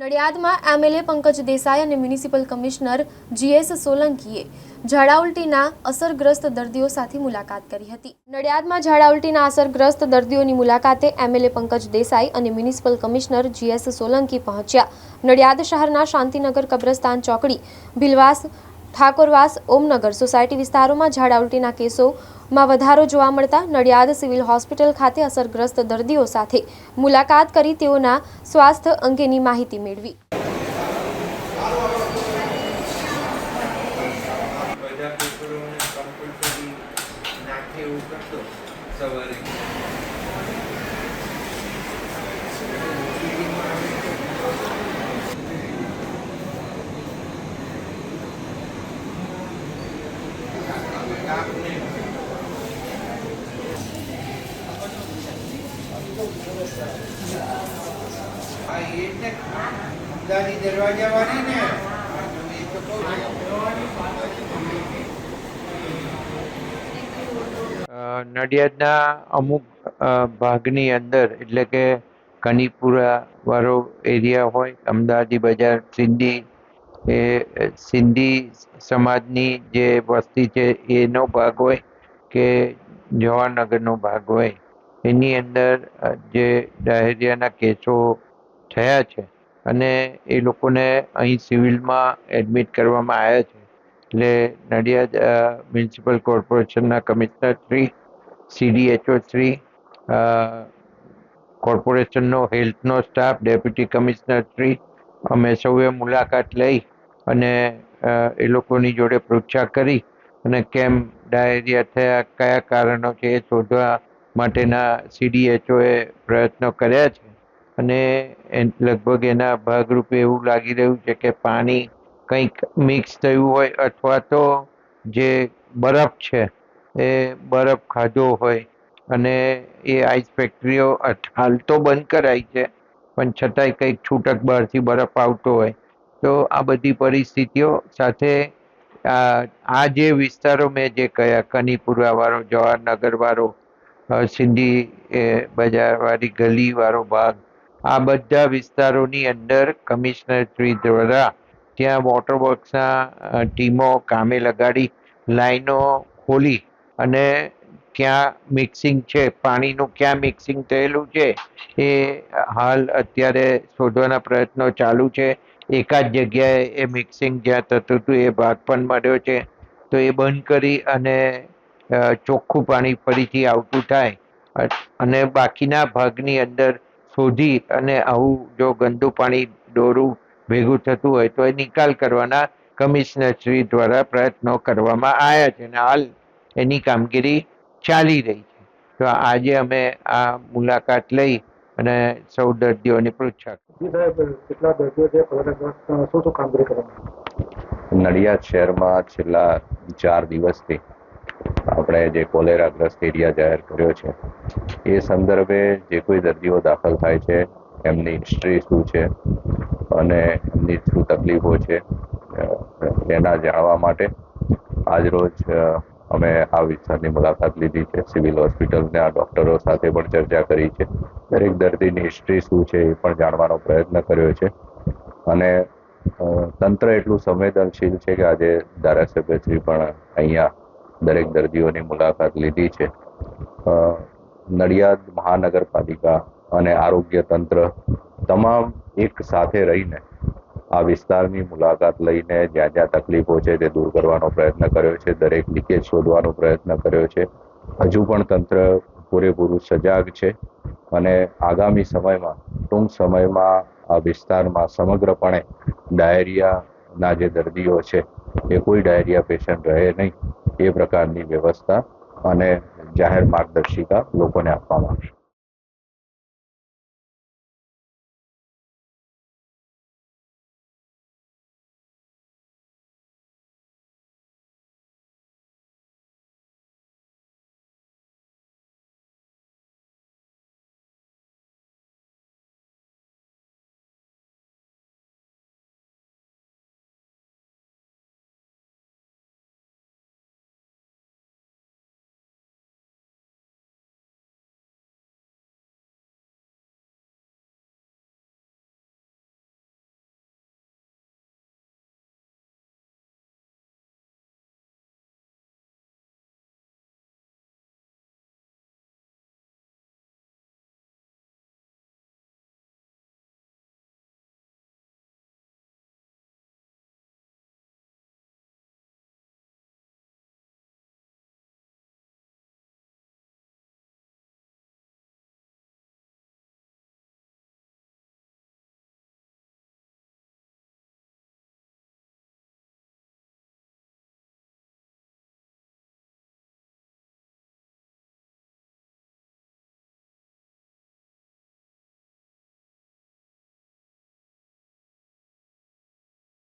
નડિયાદમાં MLA Pankaj Desai અને municipal commissioner GS સોલંકીએ ઝાડા ઉલટીના અસરગ્રસ્ત દર્દીઓ સાથે મુલાકાત કરી હતી. નડિયાદમાં ઝાડા ઉલટીના અસરગ્રસ્ત દર્દીઓની મુલાકાતે એમએલએ પંકજ દેસાઈ અને મ્યુનિસિપલ કમિશનર જીએસ સોલંકી પહોંચ્યા. નડિયાદ શહેરના શાંતિનગર કબ્રસ્તાન ચોકડી, ભીલવાસ ઠાકોરવાસ ઓમનગર સોસાયટી વિસ્તારોમાં ઝાડા ઉલટીના કેસોમાં વધારો જોવા મળતા નડિયાદ સિવિલ હોસ્પિટલ ખાતે અસરગ્રસ્ત દર્દીઓ સાથે મુલાકાત કરી તેઓના સ્વાસ્થ્ય અંગેની માહિતી મેળવી. સવારે. નડિયાદના અમુક ભાગની અંદર, એટલે કે કનીપુરા વાળો એરિયા હોય, અમદાવાદી બજાર, સિંધી, એ, સિંધી સમાજની જે વસ્તી છે, એનો ભાગ હોય કે જવાહરનગરનો ભાગ હોય. એની અંદર જે ડાયરિયાના કેસો થયા છે અને એ લોકોને અહીં સિવિલમાં એડમિટ કરવામાં આવ્યા છે. એટલે નડિયાદ મ્યુનિસિપલ કોર્પોરેશનના કમિશનર શ્રી સીડીએચઓ શ્રી કોર્પોરેશનનો હેલ્થનો સ્ટાફ, ડેપ્યુટી કમિશનર શ્રી, અમે સૌએ મુલાકાત લઈ અને એ લોકોની જોડે પૃચ્છા કરી અને કેમ ડાયરિયા થયા, કયા કારણો છે એ શોધવા માટેના સીડીએચઓએ પ્રયત્નો કર્યા છે. અને લગભગ એના ભાગરૂપે એવું લાગી રહ્યું છે કે પાણી કંઈક મિક્સ થયું હોય અથવા તો જે બરફ છે એ બરફ ખાધો હોય અને એ આઈસ ફેક્ટરીઓ હાલ તો બંધ કરાઈ છે, પણ છતાંય કંઈક છૂટક બહારથી બરફ આવતો હોય. તો આ બધી પરિસ્થિતિઓ સાથે આ જે વિસ્તારો મેં જે કયા, કનીપુરા વાળો સિંધી એ બજારવાળી ગલી વાળો ભાગ. આ બધા વિસ્તારોની અંદર કમિશનર શ્રી દ્વારા ત્યાં વોટર વર્ક્સના ટીમો કામે લગાડી, લાઈનો ખોલી અને ક્યાં મિક્સિંગ છે, પાણીનું ક્યાં મિક્સિંગ થયેલું છે, એ હાલ અત્યારે શોધવાના પ્રયત્નો ચાલુ છે. એકાદ જગ્યાએ એ મિક્સિંગ જ્યાં થતું હતું એ ભાગ પણ મળ્યો છે. તો એ બંધ કરી અને ચોખ્ખું પાણી ફરીથી આવતું થાય અને બાકીના ભાગની અંદર શોધી અને આવું જો ગંદુ પાણી દોરું ભેગું થતું હોય તો એ નિકાલ કરવાના કમિશનર શ્રી દ્વારા પ્રયત્નો કરવામાં આવ્યા છે અને હાલ એની કામગીરી ચાલી રહી છે તો આજે અમે આ મુલાકાત લઈ અને સૌ દર્દીઓની પૃચ્છા કરી. જી સાહેબ કેટલા દર્દીઓ છે કોરોનાગ્રસ્ત શું શું કામગીરી કરવામાં નડિયાદ શહેરમાં છેલ્લા ચાર દિવસથી આપણે જે કોલેરાગ્રસ્ત એરિયા જાહેર કર્યો છે, એ સંદર્ભે જે કોઈ દર્દીઓ દાખલ થાય છે, એમની હિસ્ટ્રી શું છે અને એમની શું તકલીફો છે તેના જાણવા માટે આજરોજ અમે આ વિસ્તારની મુલાકાત લીધી છે. સિવિલ હોસ્પિટલના ડૉક્ટરો સાથે પણ ચર્ચા કરી છે. દરેક દર્દીની હિસ્ટ્રી શું છે એ પણ જાણવાનો પ્રયત્ન કર્યો છે. અને તંત્ર એટલું સંવેદનશીલ છે કે આજે ધારાસભ્યશ્રી પણ અહીંયા દરેક દર્દીઓની મુલાકાત લીધી છે. નડિયાદ મહાનગરપાલિકા અને આરોગ્ય તંત્ર તમામ એક સાથે રહીને આ વિસ્તારની મુલાકાત લઈને જ્યાં જ્યાં તકલીફો છે તે દૂર કરવાનો પ્રયત્ન કર્યો છે, દરેક લીકેજ શોધવાનો પ્રયત્ન કર્યો છે. હજુ પણ તંત્ર પૂરેપૂરું સજાગ છે અને આગામી સમયમાં, ટૂંક સમયમાં આ વિસ્તારમાં સમગ્રપણે ડાયરિયાના જે દર્દીઓ છે, એ કોઈ ડાયરિયા પેશન્ટ રહે નહીં. એ પ્રકારની વ્યવસ્થા અને જાહેર માર્ગદર્શિકા લોકોને આપવામાં આવશે.